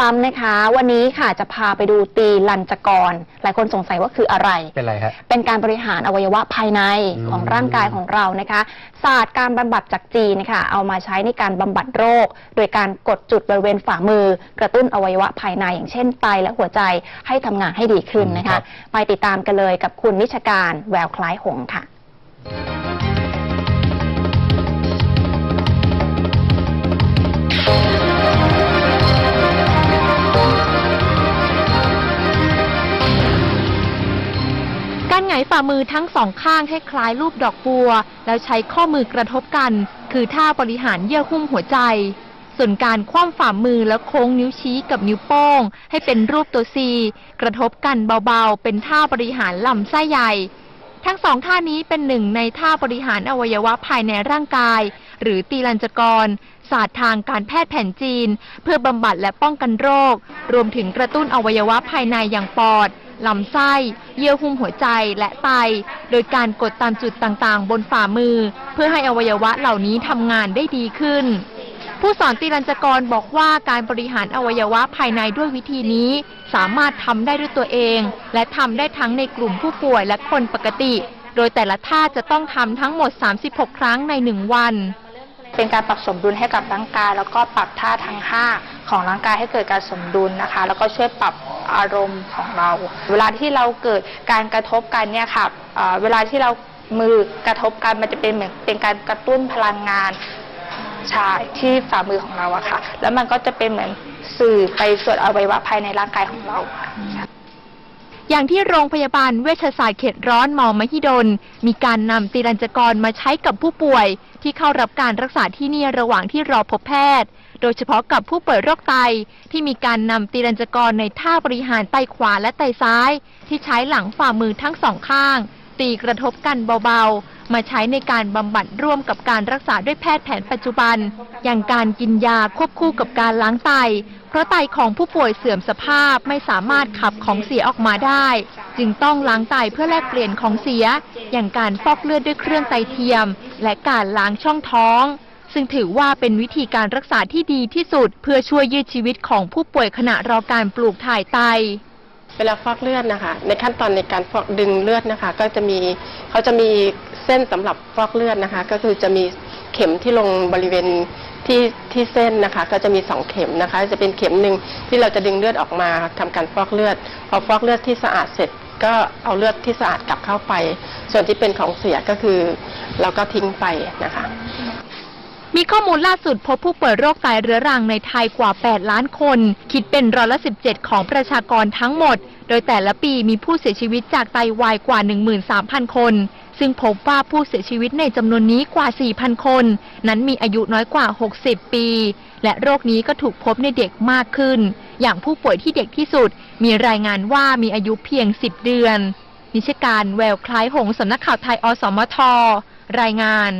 ล้ำนะคะ วันนี้ค่ะจะพาไปดูตีลัญจกร หลายคนสงสัยว่าคืออะไร เป็นไรฮะเป็นการบริหารอวัยวะภายในอืมของร่างกายของเรานะคะ ศาสตร์การบำบัดจากจีนนะคะเอามาใช้ในการบำบัดโรค โดยการกดจุดบริเวณฝ่ามือ กระตุ้นอวัยวะภายในอย่างเช่นไตและหัวใจให้ทำงานให้ดีขึ้นนะครัคะบไปติดตามกันเลยกับคุณนิชการแววคล้ายหงส์ค่ะ ฝ่ามือทั้งสองข้างให้คล้ายรูปดอกบัว แล้วใช้ข้อมือกระทบกัน คือท่าบริหารเยื่อหุ้มหัวใจ ส่วนการคว่ำฝ่ามือแล้วโค้งนิ้วชี้กับนิ้วโป้ง ให้เป็นรูปตัวซีกระทบกันเบาๆ เป็นท่าบริหารลำไส้ใหญ่ ทั้งสองท่านี้เป็นหนึ่งในท่าบริหารอวัยวะภายในร่างกาย หรือตีลัญจกรศาสตร์ทางการแพทย์แผนจีน เพื่อบำบัดและป้องกันโรค รวมถึงกระตุ้นอวัยวะภายในอย่างปอด ลำไส้ เยื่อหุ้มหัวใจและไต โดยการกดตามจุดต่างๆ บนฝ่ามือ เพื่อให้อวัยวะเหล่านี้ทำงานได้ดีขึ้น ผู้สอนตีลัญจกรบอกว่าการบริหารอวัยวะภายในด้วยวิธีนี้ สามารถทำได้ด้วยตัวเอง และทำได้ทั้งในกลุ่มผู้ป่วยและคนปกติ โดยแต่ละท่าจะต้องทำทั้งหมด 36 ครั้งใน 1 วัน เป็นการปรับสมดุลให้กับร่างกาย แล้วก็ปรับท่าทั้งห้าของร่างกายให้เกิดการสมดุลนะคะ แล้วก็ช่วยปรับอารมณ์ของเรา เวลาที่เราเกิดการกระทบกันเนี่ยค่ะเวลาที่เรามือกระทบกันมันจะเป็นเหมือนเป็นการกระตุ้นพลังงานชาที่ฝ่ามือของเราอะค่ะ แล้วมันก็จะเป็นเหมือนสื่อไปส่วนอวัยวะภายในร่างกายของเราค่ะ อย่างที่โรงพยาบาลเวชศาสตร์เขตร้อนมอมหิดล มีการนำตีรัญจกรมาใช้กับผู้ป่วย ที่เข้ารับการรักษาที่นี่ระหว่างที่รอพบแพทย์ โดยเฉพาะกับผู้ป่วยโรคไต ที่มีการนำตีรัญจกรในท่าบริหารไตขวาและไตซ้าย ที่ใช้หลังฝ่ามือทั้งสองข้าง ตีกระทบกันเบาๆ มาใช้ในการบำบัดร่วมกับการรักษาด้วยแพทย์แผนปัจจุบัน อย่างการกินยาควบคู่กับการล้างไต เพราะไตของผู้ป่วยเสื่อมสภาพไม่สามารถขับของเสียออกมาได้ จึงต้องล้างไตเพื่อแลกเปลี่ยนของเสีย อย่างการฟอกเลือดด้วยเครื่องไตเทียม และการล้างช่องท้อง ซึ่งถือว่าเป็นวิธีการรักษาที่ดีที่สุด เพื่อช่วยยืดชีวิตของผู้ป่วยขณะรอการปลูกถ่ายไตเวลาฟอกเลือดนะคะ ในขั้นตอนในการฟอกดึงเลือดนะคะ ก็จะมีเขาจะมีเส้นสำหรับฟอกเลือดนะคะ ก็คือจะมีเข็มที่ลงบริเวณ ที่ที่เส้นนะคะ ก็จะมีสองเข็มนะคะ จะเป็นเข็มหนึ่งที่เราจะดึงเลือดออกมาทำการฟอกเลือด พอฟอกเลือดที่สะอาดเสร็จก็เอาเลือดที่สะอาดกลับเข้าไป ส่วนที่เป็นของเสียก็คือ เราก็ทิ้งไปนะคะ มีข้อมูลล่าสุดพบผู้ป่วยโรคไตเรื้อรังในไทยกว่า 8 ล้านคน คิดเป็นร้อยละ 17 ของประชากรทั้งหมด โดยแต่ละปีมีผู้เสียชีวิตจากไตวายกว่า 13,000 คน ซึ่งพบว่าผู้เสียชีวิตในจำนวนนี้กว่า 4,000 คน นั้นมีอายุน้อยกว่า 60 ปี และโรคนี้ก็ถูกพบในเด็กมากขึ้น อย่างผู้ป่วยที่เด็กที่สุด มีรายงานว่ามีอายุเพียง 10 เดือน นิชการแววคล้ายหงส์สำนักข่าวไทยอสมทรายงาน